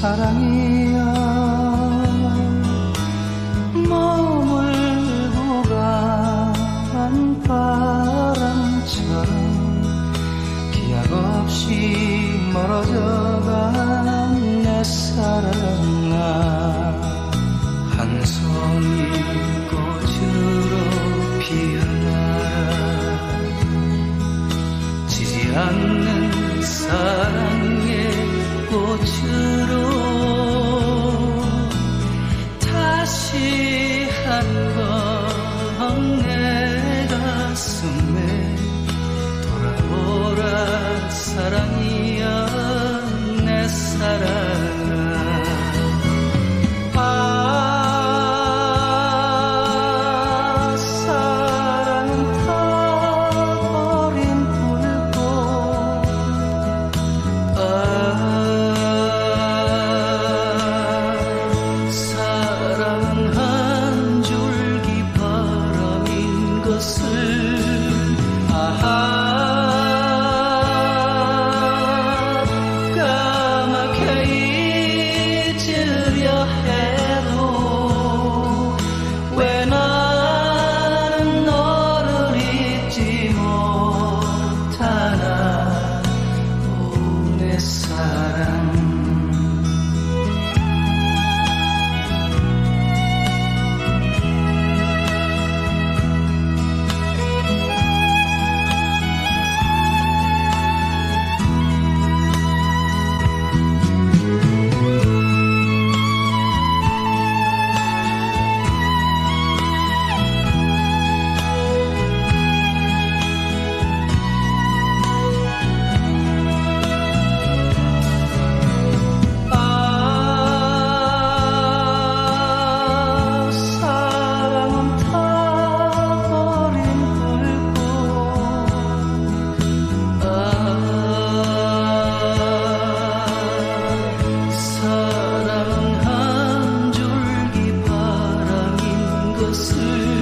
사랑이야 머물고 간 바람처럼 기약 없이 멀어져간 꽃으로 다시 한번 soon.